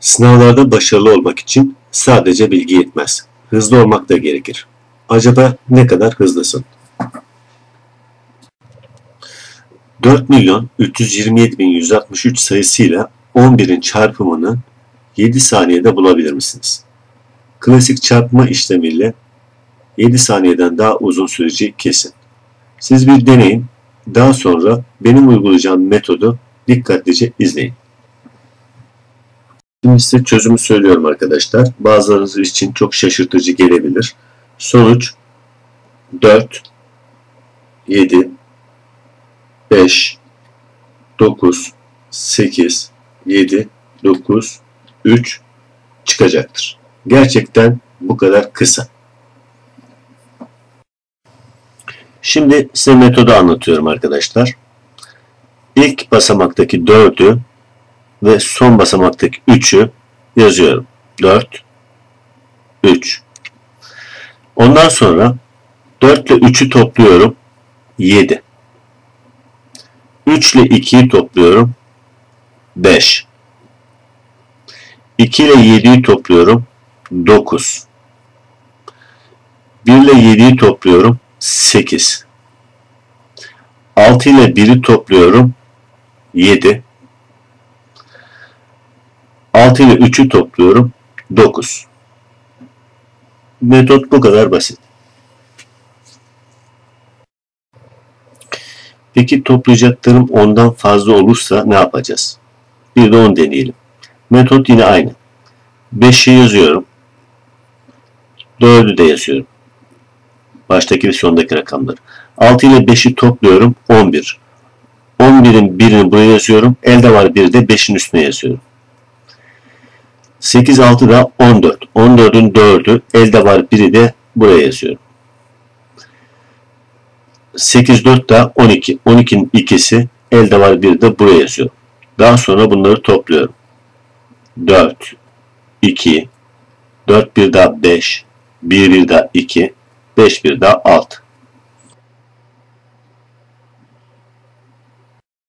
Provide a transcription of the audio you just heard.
Sınavlarda başarılı olmak için sadece bilgi yetmez. Hızlı olmak da gerekir. Acaba ne kadar hızlısın? 4 milyon 327 bin 163 sayısıyla 11'in çarpımını 7 saniyede bulabilir misiniz? Klasik çarpma işlemiyle 7 saniyeden daha uzun süreci kesin. Siz bir deneyin. Daha sonra benim uygulayacağım metodu dikkatlice izleyin. Şimdi size çözümü söylüyorum arkadaşlar. Bazılarınız için çok şaşırtıcı gelebilir. Sonuç 4, 7, 5, 9, 8, 7, 9, 3 çıkacaktır. Gerçekten bu kadar kısa. Şimdi size metodu anlatıyorum arkadaşlar. İlk basamaktaki 4'ü ve son basamaktaki 3'ü yazıyorum. 4, 3. Ondan sonra 4 ile 3'ü topluyorum. 7. 3 ile 2'yi topluyorum. 5. 2 ile 7'yi topluyorum. 9. 1 ile 7'yi topluyorum. 8. 6 ile 1'i topluyorum. 7. 6 ile 3'ü topluyorum. 9. Metot bu kadar basit. Peki toplayacaklarım ondan fazla olursa ne yapacağız? Bir de onu deneyelim. Metot yine aynı. 5'i yazıyorum. 4'ü de yazıyorum. Baştaki ve sondaki rakamları. 6 ile 5'i topluyorum. 11. 11'in birini buraya yazıyorum. Elde var bir de 5'in üstüne yazıyorum. 8, 6 da 14. 14'ün 4'ü elde var biri de buraya yazıyorum. 8, 4 da 12. 12'nin ikisi elde var bir de buraya yazıyorum. Daha sonra bunları topluyorum. 4, 2, 4 bir daha 5, 1 bir daha 2, 5 bir daha 6.